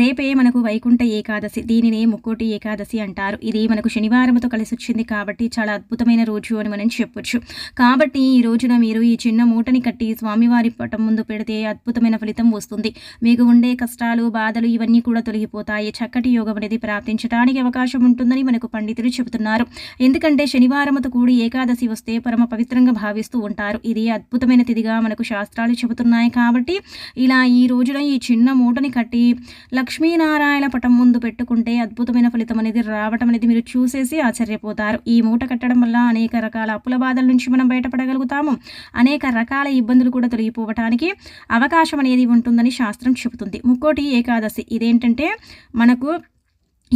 రేపే మనకు వైకుంఠ ఏకాదశి దీనినే ముక్కోటి ఏకాదశి అంటారు. ఇది మనకు శనివారంతో కలిసి వచ్చింది కాబట్టి చాలా అద్భుతమైన రోజు అని మనం చెప్పొచ్చు. కాబట్టి ఈ రోజున మీరు ఈ చిన్న మూటని కట్టి స్వామివారి పటం ముందు పెడితే అద్భుతమైన ఫలితం వస్తుంది. మీకు ఉండే కష్టాలు బాధలు ఇవన్నీ కూడా తొలగిపోతాయి. చక్కటి యోగం అనేది ప్రార్థించడానికి అవకాశం ఉంటుందని మనకు పండితులు చెబుతున్నారు. ఎందుకంటే శనివారంతో కూడి ఏకాదశి వస్తే పరమ పవిత్రంగా భావిస్తూ ఉంటారు. ఇది అద్భుతమైన తిథిగా మనకు శాస్త్రాలు చెబుతున్నాయి కాబట్టి ఇలా ఈ రోజున ఈ చిన్న మూటని కట్టి లక్ష్మీనారాయణ పటం ముందు పెట్టుకుంటే అద్భుతమైన ఫలితం అనేది రావటం అనేది మీరు చూసేసి ఆశ్చర్యపోతారు. ఈ మూట కట్టడం వల్ల అనేక రకాల అప్పుల బాధల నుంచి మనం బయటపడగలుగుతాము. అనేక రకాల ఇబ్బందులు కూడా తొలగిపోవటానికి అవకాశం అనేది ఉంటుందని శాస్త్రం చెబుతుంది. ముక్కోటి ఏకాదశి ఇదేంటంటే మనకు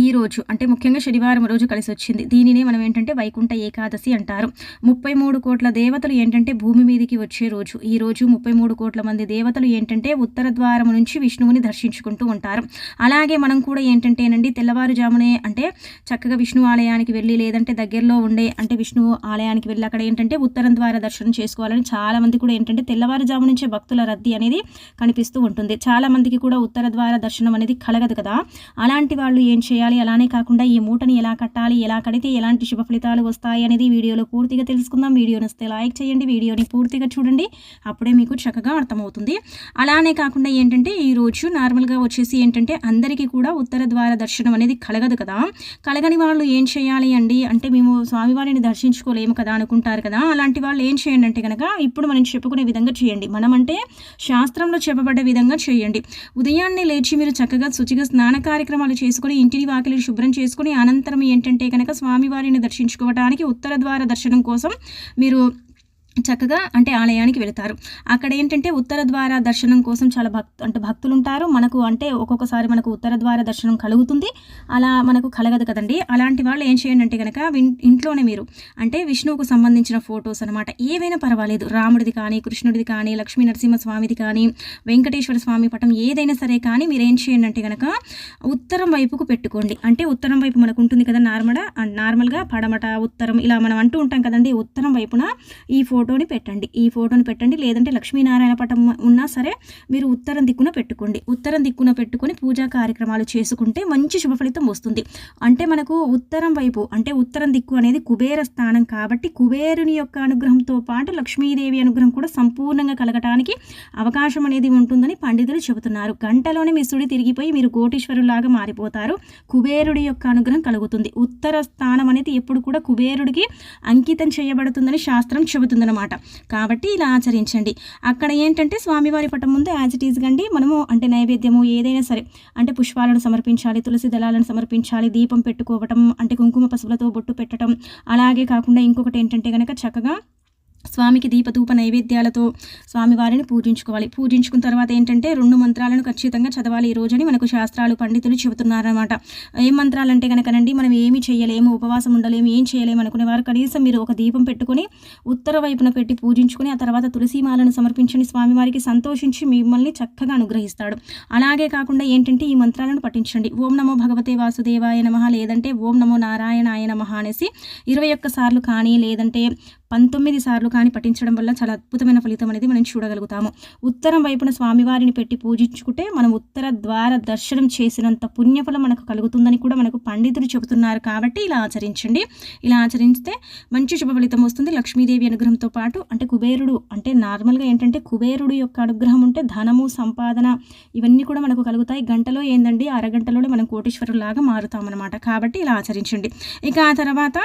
ఈ రోజు అంటే ముఖ్యంగా శనివారం రోజు కలిసి వచ్చింది. దీనినే మనం ఏంటంటే వైకుంఠ ఏకాదశి అంటారు. ముప్పై మూడు కోట్ల దేవతలు ఏంటంటే భూమి మీదకి వచ్చే రోజు. ఈ రోజు ముప్పై మూడు కోట్ల మంది దేవతలు ఏంటంటే ఉత్తర ద్వారం నుంచి విష్ణువుని దర్శించుకుంటూ ఉంటారు. అలాగే మనం కూడా ఏంటంటేనండి తెల్లవారుజామునే అంటే చక్కగా విష్ణు ఆలయానికి వెళ్ళి లేదంటే దగ్గరలో ఉండే అంటే విష్ణు ఆలయానికి వెళ్ళి అక్కడ ఏంటంటే ఉత్తరం ద్వారా దర్శనం చేసుకోవాలని చాలా మంది కూడా ఏంటంటే తెల్లవారుజాము నుంచే భక్తుల రద్దీ అనేది కనిపిస్తూ ఉంటుంది. చాలా మందికి కూడా ఉత్తర ద్వార దర్శనం అనేది కలగదు కదా. అలాంటి వాళ్ళు ఏం చేయాలి? చేయాలి. అలానే కాకుండా ఈ మూటని ఎలా కట్టాలి ఎలా కడితే ఎలాంటి శుభ ఫలితాలు వస్తాయి అనేది వీడియోలో పూర్తిగా తెలుసుకుందాం. వీడియోని వస్తే లైక్ చేయండి వీడియోని పూర్తిగా చూడండి. అప్పుడే మీకు చక్కగా అర్థమవుతుంది. అలానే కాకుండా ఏంటంటే ఈ రోజు నార్మల్గా వచ్చేసి ఏంటంటే అందరికీ కూడా ఉత్తర ద్వార దర్శనం అనేది కలగదు కదా. కలగని వాళ్ళు ఏం చేయాలి అండి? అంటే మేము స్వామివారిని దర్శించుకోలేము కదా అనుకుంటారు కదా. అలాంటి వాళ్ళు ఏం చేయండి అంటే కనుక ఇప్పుడు మనం చెప్పుకునే విధంగా చేయండి. మనం అంటే శాస్త్రంలో చెప్పబడ్డ విధంగా చేయండి. ఉదయాన్నే లేచి మీరు చక్కగా శుచిగా స్నాన కార్యక్రమాలు చేసుకుని ఇంటిని ఆకలిని శుభ్రం చేసుకుని అనంతరం ఏంటంటే కనుక స్వామివారిని దర్శించుకోవడానికి ఉత్తర ద్వార దర్శనం కోసం మీరు చక్కగా అంటే ఆలయానికి వెళతారు. అక్కడ ఏంటంటే ఉత్తర ద్వార దర్శనం కోసం చాలా భక్తు అంటే భక్తులు ఉంటారు మనకు అంటే ఒక్కొక్కసారి మనకు ఉత్తర ద్వార దర్శనం కలుగుతుంది. అలా మనకు కలగదు కదండి. అలాంటి వాళ్ళు ఏం చేయండి అంటే కనుక ఇంట్లోనే మీరు అంటే విష్ణువుకు సంబంధించిన ఫొటోస్ అనమాట ఏవైనా పర్వాలేదు. రాముడిది కానీ కృష్ణుడిది కానీ లక్ష్మీ నరసింహస్వామిది కానీ వెంకటేశ్వర స్వామి పటం ఏదైనా సరే కానీ మీరు ఏం చేయండి అంటే కనుక ఉత్తరం వైపుకు పెట్టుకోండి. అంటే ఉత్తరం వైపు మనకు ఉంటుంది కదా నార్మల్ నార్మల్గా పడమట ఉత్తరం ఇలా మనం అంటూ ఉంటాం కదండి. ఉత్తరం వైపున ఈ ఫోటో ఫోటోని పెట్టండి. ఈ ఫోటోని పెట్టండి. లేదంటే లక్ష్మీనారాయణ పటం ఉన్నా సరే మీరు ఉత్తరం దిక్కున పెట్టుకోండి. ఉత్తరం దిక్కున పెట్టుకొని పూజా కార్యక్రమాలు చేసుకుంటే మంచి శుభ ఫలితం వస్తుంది. అంటే మనకు ఉత్తరం వైపు అంటే ఉత్తరం దిక్కు అనేది కుబేర స్థానం కాబట్టి కుబేరుని యొక్క అనుగ్రహంతో పాటు లక్ష్మీదేవి అనుగ్రహం కూడా సంపూర్ణంగా కలగటానికి అవకాశం అనేది ఉంటుందని పండితులు చెబుతున్నారు. గంటలోనే మీ సుడి తిరిగిపోయి మీరు కోటీశ్వరులాగా మారిపోతారు. కుబేరుడి యొక్క అనుగ్రహం కలుగుతుంది. ఉత్తర స్థానం అనేది ఎప్పుడు కూడా కుబేరుడికి అంకితం చేయబడుతుందని శాస్త్రం చెబుతుంది అనమాట కాబట్టి ఇలా ఆచరించండి. అక్కడ ఏంటంటే స్వామివారి పటం ముందు యాజ్ ఇట్ ఈజ్ గండి మనము అంటే నైవేద్యము ఏదైనా సరే. అంటే పుష్పాలను సమర్పించాలి తులసి దళాలను సమర్పించాలి దీపం పెట్టుకోవటం అంటే కుంకుమ పసుపులతో బొట్టు పెట్టడం అలాగే కాకుండా ఇంకొకటి ఏంటంటే కనుక చక్కగా స్వామికి దీపధూప నైవేద్యాలతో స్వామివారిని పూజించుకోవాలి. పూజించుకున్న తర్వాత ఏంటంటే రెండు మంత్రాలను ఖచ్చితంగా చదవాలి ఈ రోజుని మనకు శాస్త్రాలు పండితులు చెబుతున్నారనమాట ఏం మంత్రాలంటే కనుకనండి మనం ఏమి చేయలేము ఉపవాసం ఉండలేము ఏం చేయలేము అనుకునే వారు కనీసం మీరు ఒక దీపం పెట్టుకుని ఉత్తర వైపున పెట్టి పూజించుకొని ఆ తర్వాత తులసీమాలను సమర్పించండి. స్వామివారికి సంతోషించి మిమ్మల్ని చక్కగా అనుగ్రహిస్తాడు. అలాగే కాకుండా ఏంటంటే ఈ మంత్రాలను పఠించండి. ఓం నమో భగవతే వాసుదేవాయ నమ లేదంటే ఓం నమో నారాయణాయ నమ అనేసి ఇరవై ఒక్కసార్లు కానీ లేదంటే పంతొమ్మిది సార్లు కానీ పఠించడం వల్ల చాలా అద్భుతమైన ఫలితం అనేది మనం చూడగలుగుతాము. ఉత్తరం వైపున స్వామివారిని పెట్టి పూజించుకుంటే మనం ఉత్తర ద్వార దర్శనం చేసినంత పుణ్యఫలం మనకు కలుగుతుందని కూడా మనకు పండితులు చెబుతున్నారు కాబట్టి ఇలా ఆచరించండి. ఇలా ఆచరిస్తే మంచి శుభ ఫలితం వస్తుంది. లక్ష్మీదేవి అనుగ్రహంతో పాటు అంటే కుబేరుడు అంటే నార్మల్గా ఏంటంటే కుబేరుడు యొక్క అనుగ్రహం ఉంటే ధనము సంపాదన ఇవన్నీ కూడా మనకు కలుగుతాయి. గంటలో ఏందండి? అరగంటలోనే మనం కోటేశ్వరులాగా మారుతామన్నమాట. కాబట్టి ఇలా ఆచరించండి. ఇక ఆ తర్వాత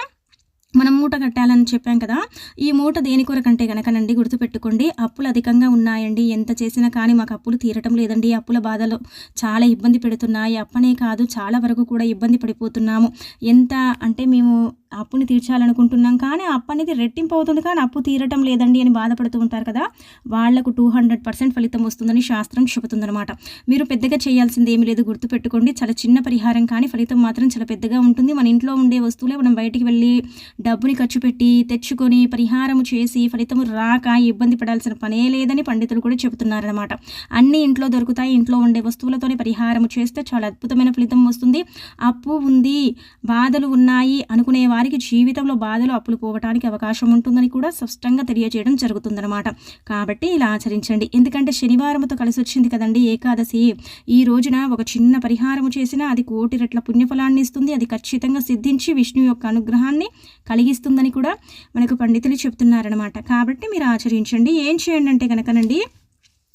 మనం మూట కట్టాలని చెప్పాం కదా ఈ మూట దేని కొరకంటే కనుకనండి గుర్తుపెట్టుకోండి. అప్పులు అధికంగా ఉన్నాయండి. ఎంత చేసినా కానీ మాకు అప్పులు తీరటం లేదండి. అప్పుల బాధలు చాలా ఇబ్బంది పెడుతున్నాయి. అప్పనే కాదు చాలా వరకు కూడా ఇబ్బంది పడిపోతున్నాము. ఎంత అంటే మేము అప్పుని తీర్చాలనుకుంటున్నాం. కానీ అప్పు అనేది రెట్టింపు అవుతుంది కానీ అప్పు తీరటం లేదండి అని బాధపడుతూ ఉంటారు కదా. వాళ్ళకు టూ హండ్రెడ్ పర్సెంట్ ఫలితం వస్తుందని శాస్త్రం చెబుతుందన్నమాట. మీరు పెద్దగా చేయాల్సింది ఏమీ లేదు. గుర్తుపెట్టుకోండి. చాలా చిన్న పరిహారం కానీ ఫలితం మాత్రం చాలా పెద్దగా ఉంటుంది. మన ఇంట్లో ఉండే వస్తువులే మనం బయటికి వెళ్ళి డబ్బుని ఖర్చు పెట్టి తెచ్చుకొని పరిహారము చేసి ఫలితము రాక ఇబ్బంది పడాల్సిన పనే లేదని పండితులు కూడా చెబుతున్నారనమాట అన్ని ఇంట్లో దొరుకుతాయి. ఇంట్లో ఉండే వస్తువులతోనే పరిహారము చేస్తే చాలా అద్భుతమైన ఫలితం వస్తుంది. అప్పు ఉంది. బాధలు ఉన్నాయి అనుకునే వారికి జీవితంలో బాధలు అప్పులు పోవటానికి అవకాశం ఉంటుందని కూడా స్పష్టంగా తెలియజేయడం జరుగుతుందన్నమాట. కాబట్టి ఇలా ఆచరించండి. ఎందుకంటే శనివారంతో కలిసి వచ్చింది కదండి ఏకాదశి. ఈ రోజున ఒక చిన్న పరిహారము చేసినా అది కోటి రెట్ల పుణ్యఫలాన్ని ఇస్తుంది. అది ఖచ్చితంగా సిద్ధించి విష్ణు యొక్క అనుగ్రహాన్ని కలిగిస్తుందని కూడా మనకు పండితులు చెప్తున్నారనమాట కాబట్టి మీరు ఆచరించండి. ఏం చేయండి అంటే కనుకనండి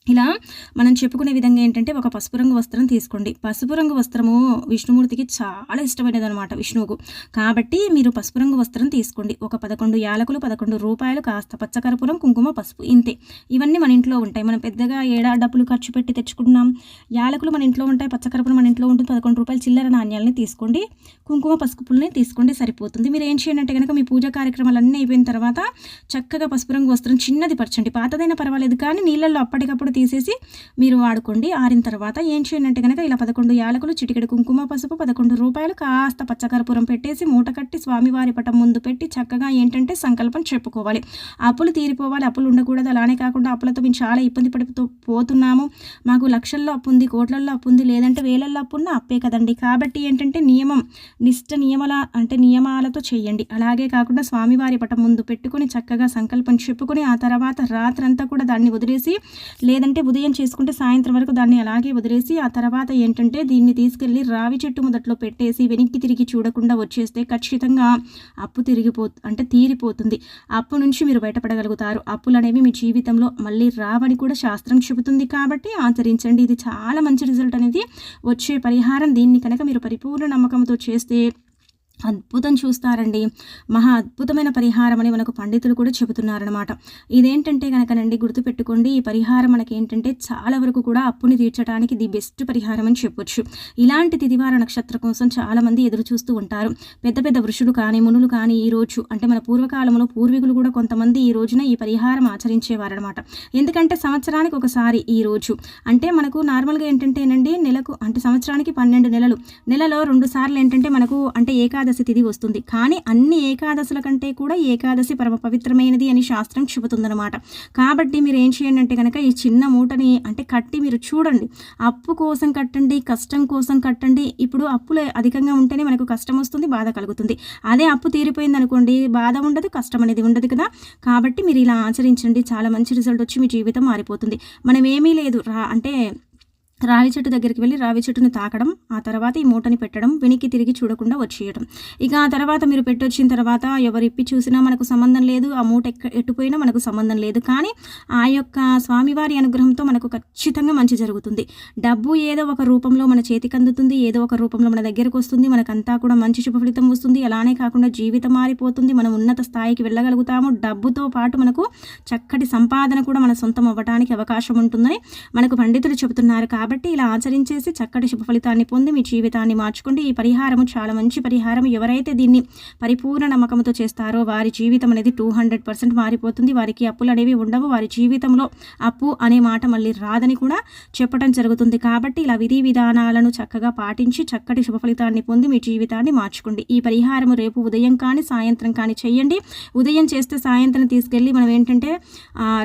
ఇలా మనం చెప్పుకునే విధంగా ఏంటంటే ఒక పసుపు రంగు వస్త్రం తీసుకోండి. పసుపు రంగు వస్త్రము విష్ణుమూర్తికి చాలా ఇష్టమైనది అనమాట విష్ణువుకు. కాబట్టి మీరు పసుపు రంగు వస్త్రం తీసుకోండి. ఒక పదకొండు యాలకులు పదకొండు రూపాయలు కాస్త పచ్చకర్పూరం కుంకుమ పసుపు ఇంతే. ఇవన్నీ మన ఇంట్లో ఉంటాయి. మనం పెద్దగా ఏడా డబ్బులు ఖర్చు పెట్టి తెచ్చుకుంటున్నాం. యాలకులు మన ఇంట్లో ఉంటాయి. పచ్చకర్పూరం మన ఇంట్లో ఉంటుంది. పదకొండు రూపాయలు చిల్లర నాణ్యాలని తీసుకోండి. కుంకుమ పసుపుల్ని తీసుకోండి సరిపోతుంది. మీరు ఏం చేయండి అంటే కనుక మీ పూజా కార్యక్రమాలు అన్నీ అయిపోయిన తర్వాత చక్కగా పసుపు రంగు వస్త్రం చిన్నది పరచండి. పాతదైనా పర్వాలేదు కానీ నీళ్ళల్లో అప్పటికప్పుడు తీసేసి మీరు వాడుకోండి. ఆరిన తర్వాత ఏం చేయండి అంటే కనుక ఇలా పదకొండు యాలకులు చిటికెడు కుంకుమ పసుపు పదకొండు రూపాయలు కాస్త పచ్చకర్పూరం పెట్టేసి మూట కట్టి స్వామివారి పటం ముందు పెట్టి చక్కగా ఏంటంటే సంకల్పం చెప్పుకోవాలి. అప్పులు తీరిపోవాలి. అప్పులు ఉండకూడదు. అలానే కాకుండా అప్పులతో మేము చాలా ఇబ్బంది పడిపోతూ పోతున్నాము. మాకు లక్షల్లో అప్పు ఉంది కోట్లల్లో అప్పు ఉంది లేదంటే వేలల్లో అప్పు ఉన్న అప్పే కదండి. కాబట్టి ఏంటంటే నియమం నిష్ట నియమల అంటే నియమాలతో చేయండి. అలాగే కాకుండా స్వామివారి పటం ముందు పెట్టుకొని చక్కగా సంకల్పం చెప్పుకొని ఆ తర్వాత రాత్రంతా కూడా దాన్ని వదిలేసి లేదంటే ఉదయం చేసుకుంటే సాయంత్రం వరకు దాన్ని అలాగే వదిలేసి ఆ తర్వాత ఏంటంటే దీన్ని తీసుకెళ్ళి రావి చెట్టు మొదట్లో పెట్టేసి వెనక్కి తిరిగి చూడకుండా వచ్చేస్తే ఖచ్చితంగా అప్పు తిరిగిపో అంటే తీరిపోతుంది. అప్పు నుంచి మీరు బయటపడగలుగుతారు. అప్పులు అనేవి మీ జీవితంలో మళ్ళీ రావని కూడా శాస్త్రం చెబుతుంది కాబట్టి ఆచరించండి. ఇది చాలా మంచి రిజల్ట్ అనేది వచ్చే పరిహారం. దీన్ని కనుక మీరు పరిపూర్ణ నమ్మకంతో చేస్తే అద్భుతం చూస్తారండి. మహా అద్భుతమైన పరిహారం అని మనకు పండితులు కూడా చెబుతున్నారనమాట ఇదేంటంటే కనుకనండి గుర్తుపెట్టుకోండి ఈ పరిహారం మనకి ఏంటంటే చాలా వరకు కూడా అప్పుని తీర్చడానికి ది బెస్ట్ పరిహారం అని చెప్పొచ్చు. ఇలాంటి తిదివార నక్షత్రం కోసం చాలామంది ఎదురు చూస్తూ ఉంటారు. పెద్ద పెద్ద వృషులు కానీ మునులు కానీ ఈ రోజు అంటే మన పూర్వకాలంలో పూర్వీకులు కూడా కొంతమంది ఈ రోజున ఈ పరిహారం ఆచరించేవారనమాట ఎందుకంటే సంవత్సరానికి ఒకసారి ఈ రోజు. అంటే మనకు నార్మల్గా ఏంటంటేనండి నెలకు అంటే సంవత్సరానికి పన్నెండు నెలలు. నెలలో రెండు సార్లు ఏంటంటే మనకు అంటే ఏకాదశి ఏకాదశి తిథి వస్తుంది. కానీ అన్ని ఏకాదశుల కంటే కూడా ఏకాదశి పరమ పవిత్రమైనది అని శాస్త్రం చెబుతుందనమాట కాబట్టి మీరు ఏం చేయండి అంటే కనుక ఈ చిన్న మూటని అంటే కట్టి మీరు చూడండి. అప్పు కోసం కట్టండి కష్టం కోసం కట్టండి. ఇప్పుడు అప్పులు అధికంగా ఉంటేనే మనకు కష్టం వస్తుంది బాధ కలుగుతుంది. అదే అప్పు తీరిపోయింది అనుకోండి బాధ ఉండదు కష్టం అనేది ఉండదు కదా. కాబట్టి మీరు ఇలా ఆచరించండి. చాలా మంచి రిజల్ట్ వచ్చి మీ జీవితం మారిపోతుంది. మనం ఏమీ లేదు. రా అంటే రావి చెట్టు దగ్గరికి వెళ్ళి రావి చెట్టును తాకడం ఆ తర్వాత ఈ మూటని పెట్టడం వెనక్కి తిరిగి చూడకుండా వచ్చేయడం. ఇక ఆ తర్వాత మీరు పెట్టొచ్చిన తర్వాత ఎవరు ఇప్పి చూసినా మనకు సంబంధం లేదు ఆ మూట ఎక్క ఎట్టుపోయినా మనకు సంబంధం లేదు. కానీ ఆ యొక్క స్వామివారి అనుగ్రహంతో మనకు ఖచ్చితంగా మంచి జరుగుతుంది. డబ్బు ఏదో ఒక రూపంలో మన చేతికి అందుతుంది ఏదో ఒక రూపంలో మన దగ్గరకు వస్తుంది మనకంతా కూడా మంచి శుభ ఫలితం వస్తుంది. అలానే కాకుండా జీవితం మారిపోతుంది మనం ఉన్నత స్థాయికి వెళ్ళగలుగుతాము. డబ్బుతో పాటు మనకు చక్కటి సంపాదన కూడా మన సొంతం అవ్వడానికి అవకాశం ఉంటుందని మనకు పండితులు చెబుతున్నారు. కాబట్టి కాబట్టి ఇలా ఆచరించేసి చక్కటి శుభ ఫలితాన్ని పొంది మీ జీవితాన్ని మార్చుకోండి ఈ పరిహారము చాలా మంచి పరిహారం ఎవరైతే దీన్ని పరిపూర్ణ నమ్మకంతో చేస్తారో వారి జీవితం అనేది టూ హండ్రెడ్ పర్సెంట్ మారిపోతుంది. వారికి అప్పులు అనేవి ఉండవు. వారి జీవితంలో అప్పు అనే మాట మళ్ళీ రాదని కూడా చెప్పడం జరుగుతుంది. కాబట్టి ఇలా విధి విధానాలను చక్కగా పాటించి చక్కటి శుభ ఫలితాన్ని పొంది మీ జీవితాన్ని మార్చుకోండి. ఈ పరిహారము రేపు ఉదయం కానీ సాయంత్రం కానీ చేయండి. ఉదయం చేస్తే సాయంత్రం తీసుకెళ్ళి మనం ఏంటంటే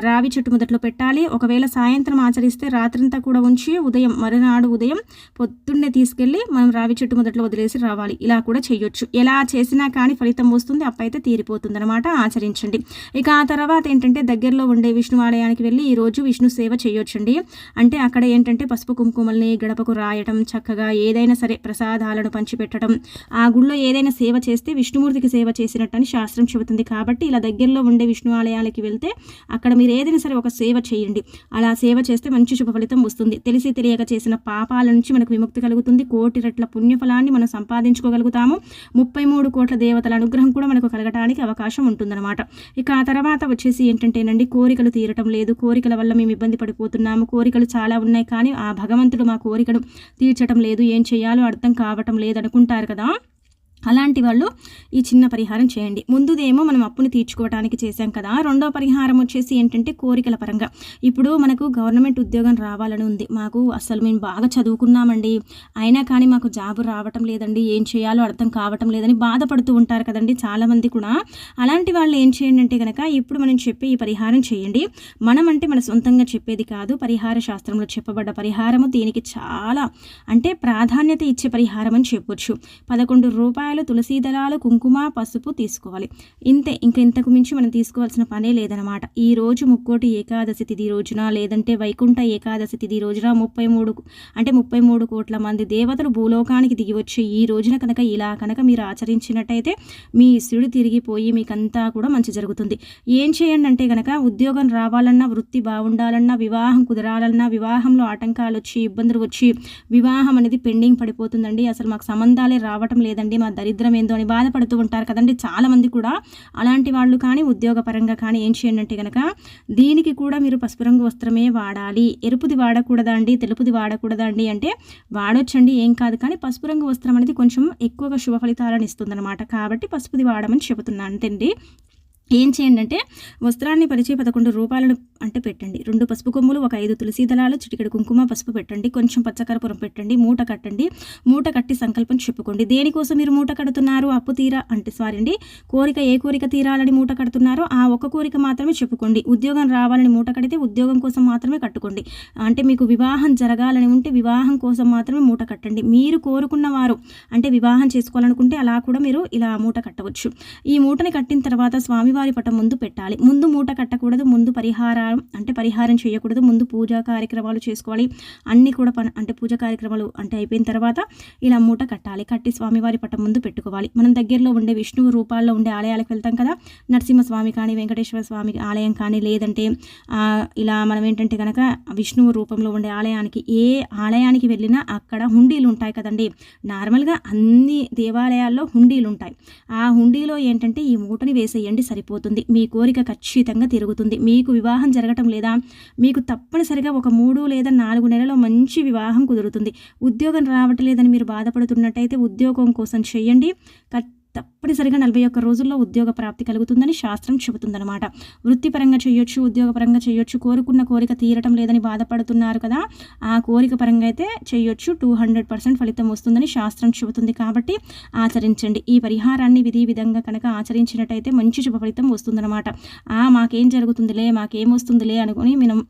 రావి చెట్టు మొదట్లో పెట్టాలి. ఒకవేళ సాయంత్రం ఆచరిస్తే రాత్రంతా కూడా ఉంచి ఉదయం మరునాడు ఉదయం పొద్దున్నే తీసుకెళ్ళి మనం రావి చెట్టు మొదట్లో వదిలేసి రావాలి. ఇలా కూడా చేయొచ్చు. ఎలా చేసినా కానీ ఫలితం వస్తుంది అప్పైతే తీరిపోతుంది అనమాట ఆచరించండి. ఇక ఆ తర్వాత ఏంటంటే దగ్గరలో ఉండే విష్ణు ఆలయానికి వెళ్ళి ఈరోజు విష్ణు సేవ చేయొచ్చండి. అంటే అక్కడ ఏంటంటే పసుపు కుంకుమల్ని గడపకు రాయటం చక్కగా ఏదైనా సరే ప్రసాదాలను పంచిపెట్టడం ఆ గుళ్ళో ఏదైనా సేవ చేస్తే విష్ణుమూర్తికి సేవ చేసినట్టు అని శాస్త్రం చెబుతుంది. కాబట్టి ఇలా దగ్గరలో ఉండే విష్ణు ఆలయాలకి వెళ్తే అక్కడ మీరు ఏదైనా సరే ఒక సేవ చేయండి. అలా సేవ చేస్తే మంచి శుభ ఫలితం వస్తుంది. తెలిసి తెలియక చేసిన పాపాల నుంచి మనకు విముక్తి కలుగుతుంది. కోటి రెట్ల పుణ్యఫలాన్ని మనం సంపాదించుకోగలుగుతాము. ముప్పై మూడు కోట్ల దేవతల అనుగ్రహం కూడా మనకు కలగటానికి అవకాశం ఉంటుందన్నమాట. ఇక ఆ తర్వాత వచ్చేసి ఏంటంటేనండి కోరికలు తీరటం లేదు. కోరికల వల్ల మేము ఇబ్బంది పడిపోతున్నాము. కోరికలు చాలా ఉన్నాయి కానీ ఆ భగవంతుడు మా కోరికను తీర్చటం లేదు. ఏం చేయాలో అర్థం కావటం లేదనుకుంటారు కదా. అలాంటి వాళ్ళు ఈ చిన్న పరిహారం చేయండి. ముందుదేమో మనం అప్పుని తీర్చుకోవడానికి చేశాం కదా. రెండో పరిహారం వచ్చేసి ఏంటంటే కోరికల పరంగా. ఇప్పుడు మనకు గవర్నమెంట్ ఉద్యోగం రావాలని ఉంది. మాకు అసలు మేము బాగా చదువుకున్నామండి. అయినా కానీ మాకు జాబ్ రావటం లేదండి. ఏం చేయాలో అర్థం కావటం లేదని బాధపడుతూ ఉంటారు కదండి చాలామంది కూడా. అలాంటి వాళ్ళు ఏం చేయండి అంటే కనుక ఇప్పుడు మనం చెప్పే ఈ పరిహారం చేయండి. మనం అంటే మన సొంతంగా చెప్పేది కాదు. పరిహార శాస్త్రంలో చెప్పబడ్డ పరిహారము దీనికి చాలా అంటే ప్రాధాన్యత ఇచ్చే పరిహారం అని చెప్పొచ్చు. పదకొండు రూపాయలు రూపాయలు తులసి దళాలు కుంకుమ పసుపు తీసుకోవాలి. ఇంతే ఇంక ఇంతకు మించి మనం తీసుకోవాల్సిన పనే లేదనమాట ఈ రోజు ముక్కోటి ఏకాదశి తిథి రోజున లేదంటే వైకుంఠ ఏకాదశి తిథి రోజున ముప్పై మూడు అంటే ముప్పై మూడు కోట్ల మంది దేవతలు భూలోకానికి దిగి వచ్చి ఈ రోజున కనుక ఇలా కనుక మీరు ఆచరించినట్టయితే మీ ఇసుడు తిరిగిపోయి మీకంతా కూడా మంచి జరుగుతుంది. ఏం చేయండి అంటే కనుక ఉద్యోగం రావాలన్నా వృత్తి బాగుండాలన్నా వివాహం కుదరాలన్నా వివాహంలో ఆటంకాలు వచ్చి ఇబ్బందులు వచ్చి వివాహం అనేది పెండింగ్ పడిపోతుందండి. అసలు మాకు సంబంధాలే రావటం లేదండి మా దరిద్రం ఏందో అని బాధపడుతూ ఉంటారు కదండి చాలామంది కూడా. అలాంటి వాళ్ళు కానీ ఉద్యోగపరంగా కానీ ఏం చేయండి అంటే కనుక దీనికి కూడా మీరు పసుపు రంగు వస్త్రమే వాడాలి. ఎరుపుది వాడకూడదా అండి? తెలుపుది వాడకూడదా అండి? అంటే వాడొచ్చండి ఏం కాదు. కానీ పసుపు రంగు వస్త్రం అనేది కొంచెం ఎక్కువగా శుభ ఫలితాలను ఇస్తుందన్నమాట. కాబట్టి పసుపుది వాడమని చెబుతున్నాను అంతండి. ఏం చేయండి అంటే వస్త్రాన్ని పరిచయ పదకొండు రూపాయలను అంటే పెట్టండి. రెండు పసుపు కొమ్ములు ఒక ఐదు తులసి దళాలు చిటికెడు కుంకుమ పసుపు పెట్టండి. కొంచెం పచ్చకరపురం పెట్టండి. మూట కట్టండి. మూట కట్టి సంకల్పం చెప్పుకోండి. దేనికోసం మీరు మూట కడుతున్నారు? అప్పు తీరా అంటే సారీ అండి. కోరిక ఏ కోరిక తీరాలని మూట కడుతున్నారో ఆ ఒక కోరిక మాత్రమే చెప్పుకోండి. ఉద్యోగం రావాలని మూట కడితే ఉద్యోగం కోసం మాత్రమే కట్టుకోండి. అంటే మీకు వివాహం జరగాలని ఉంటే వివాహం కోసం మాత్రమే మూట కట్టండి. మీరు కోరుకున్న వారు అంటే వివాహం చేసుకోవాలనుకుంటే అలా కూడా మీరు ఇలా మూట కట్టవచ్చు. ఈ మూటని కట్టిన తర్వాత స్వామివారి పటం ముందు పెట్టాలి. ముందు మూట కట్టకూడదు. ముందు పరిహారం అంటే పరిహారం చేయకూడదు. ముందు పూజా కార్యక్రమాలు చేసుకోవాలి. అన్నీ కూడా పని అంటే పూజా కార్యక్రమాలు అంటే అయిపోయిన తర్వాత ఇలా మూట కట్టాలి. కట్టి స్వామివారి పట్టం ముందు పెట్టుకోవాలి. మనం దగ్గరలో ఉండే విష్ణువు రూపాల్లో ఉండే ఆలయాలకు వెళ్తాం కదా. నరసింహస్వామి కానీ వెంకటేశ్వర స్వామి ఆలయం కానీ లేదంటే ఇలా మనం ఏంటంటే కనుక విష్ణువు రూపంలో ఉండే ఆలయానికి ఏ ఆలయానికి వెళ్ళినా అక్కడ హుండీలు ఉంటాయి కదండి. నార్మల్గా అన్ని దేవాలయాల్లో హుండీలు ఉంటాయి. ఆ హుండీలో ఏంటంటే ఈ మూటని వేసేయండి సరిపోతుంది. మీ కోరిక ఖచ్చితంగా తిరుగుతుంది. మీకు వివాహం జరగటం లేదా? మీకు తప్పనిసరిగా ఒక మూడు లేదా నాలుగు నెలలో మంచి వివాహం కుదురుతుంది. ఉద్యోగం రావట్లేదని మీరు బాధపడుతున్నట్టయితే ఉద్యోగం కోసం చేయండి. తప్పనిసరిగా నలభై ఒక్క రోజుల్లో ఉద్యోగ ప్రాప్తి కలుగుతుందని శాస్త్రం చెబుతుందనమాట వృత్తిపరంగా చేయొచ్చు ఉద్యోగపరంగా చేయొచ్చు కోరుకున్న కోరిక తీరటం లేదని బాధపడుతున్నారు కదా ఆ కోరిక పరంగా అయితే చేయొచ్చు టూ హండ్రెడ్ పర్సెంట్ ఫలితం వస్తుందని శాస్త్రం చెబుతుంది కాబట్టి ఆచరించండి. ఈ పరిహారాన్ని విధి విధంగా కనుక ఆచరించినట్టయితే మంచి శుభ ఫలితం వస్తుందన్నమాట. ఆ మాకేం జరుగుతుందిలే మాకేం వస్తుందిలే అనుకుని మనం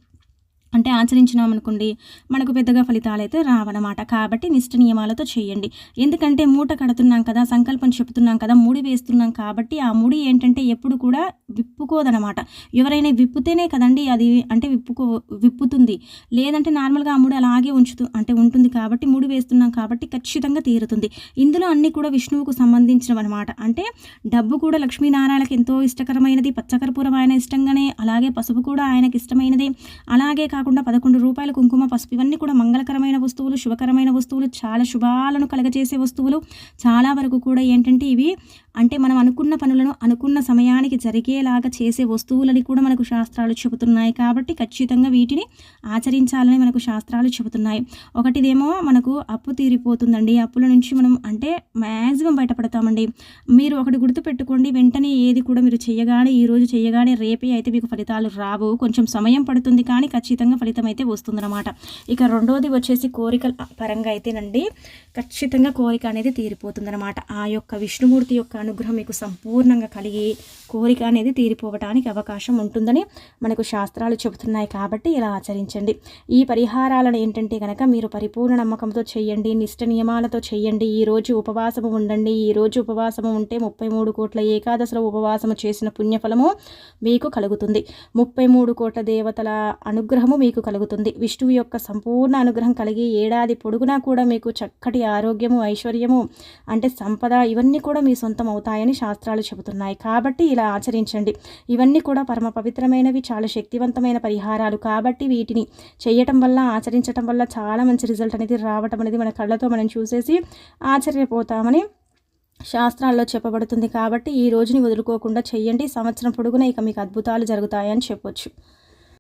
అంటే ఆచరించినామనుకోండి మనకు పెద్దగా ఫలితాలు అయితే రావన్నమాట. కాబట్టి నిష్ట నియమాలతో చేయండి. ఎందుకంటే మూట కడుతున్నాం కదా సంకల్పం చెప్తున్నాం కదా ముడి వేస్తున్నాం కాబట్టి ఆ ముడి ఏంటంటే ఎప్పుడు కూడా విప్పుకోదనమాట ఎవరైనా విప్పుతేనే కదండి అది అంటే విప్పుకో విప్పుతుంది. లేదంటే నార్మల్గా ఆ ముడి అలాగే ఉంచుతూ అంటే ఉంటుంది కాబట్టి ముడి వేస్తున్నాం కాబట్టి ఖచ్చితంగా తీరుతుంది. ఇందులో అన్ని కూడా విష్ణువుకు సంబంధించినవి అనమాట అంటే డబ్బు కూడా లక్ష్మీనారాయణకి ఎంతో ఇష్టకరమైనది పచ్చకర్పూరం ఆయన ఇష్టంగానే అలాగే పసుపు కూడా ఆయనకి ఇష్టమైనది. అలాగే కాకుండా పదకొండు రూపాయల కుంకుమ పసుపు ఇవన్నీ కూడా మంగళకరమైన వస్తువులు శుభకరమైన వస్తువులు చాలా శుభాలను కలగజేసే వస్తువులు. చాలా వరకు కూడా ఏంటంటే ఇవి అంటే మనం అనుకున్న పనులను అనుకున్న సమయానికి జరిగేలాగా చేసే వస్తువులని కూడా మనకు శాస్త్రాలు చెబుతున్నాయి కాబట్టి ఖచ్చితంగా వీటిని ఆచరించాలని మనకు శాస్త్రాలు చెబుతున్నాయి. ఒకటిదేమో మనకు అప్పు తీరిపోతుందండి. అప్పుల నుంచి మనం అంటే మ్యాక్సిమం బయటపడతామండి. మీరు ఒకటి గుర్తుపెట్టుకోండి. వెంటనే ఏది కూడా మీరు చేయగానే ఈరోజు చేయగానే రేపే అయితే మీకు ఫలితాలు రావు. కొంచెం సమయం పడుతుంది కానీ ఖచ్చితంగా ఫలితం అయితే వస్తుందన్నమాట. ఇక రెండోది వచ్చేసి కోరికల పరంగా అయితేనండి ఖచ్చితంగా కోరిక అనేది తీరిపోతుందన్నమాట. ఆ యొక్క విష్ణుమూర్తి యొక్క అనుగ్రహం మీకు సంపూర్ణంగా కలిగి కోరిక అనేది తీరిపోవటానికి అవకాశం ఉంటుందని మనకు శాస్త్రాలు చెబుతున్నాయి కాబట్టి ఇలా ఆచరించండి. ఈ పరిహారాలను ఏంటంటే కనుక మీరు పరిపూర్ణ నమ్మకంతో చేయండి నిష్ట నియమాలతో చేయండి ఈరోజు ఉపవాసము ఉండండి ఈరోజు ఉపవాసము ఉంటే ముప్పై మూడు కోట్ల ఏకాదశిలో ఉపవాసము చేసిన పుణ్యఫలము మీకు కలుగుతుంది. ముప్పై మూడు కోట్ల దేవతల అనుగ్రహము మీకు కలుగుతుంది. విష్ణువు యొక్క సంపూర్ణ అనుగ్రహం కలిగి ఏడాది పొడుగునా కూడా మీకు చక్కటి ఆరోగ్యము ఐశ్వర్యము అంటే సంపద ఇవన్నీ కూడా మీ సొంతం అవుతాయని శాస్త్రాలు చెబుతున్నాయి. కాబట్టి ఇలా ఆచరించండి. ఇవన్నీ కూడా పరమ పవిత్రమైనవి చాలా శక్తివంతమైన పరిహారాలు. కాబట్టి వీటిని చేయటం వల్ల ఆచరించటం వల్ల చాలా మంచి రిజల్ట్ అనేది రావటం అనేది మన కళ్ళతో మనం చూసేసి ఆశ్చర్యపోతామని శాస్త్రాల్లో చెప్పబడుతుంది. కాబట్టి ఈ రోజుని వదులుకోకుండా చెయ్యండి సంవత్సరం పొడుగున ఇక మీకు అద్భుతాలు జరుగుతాయని చెప్పొచ్చు.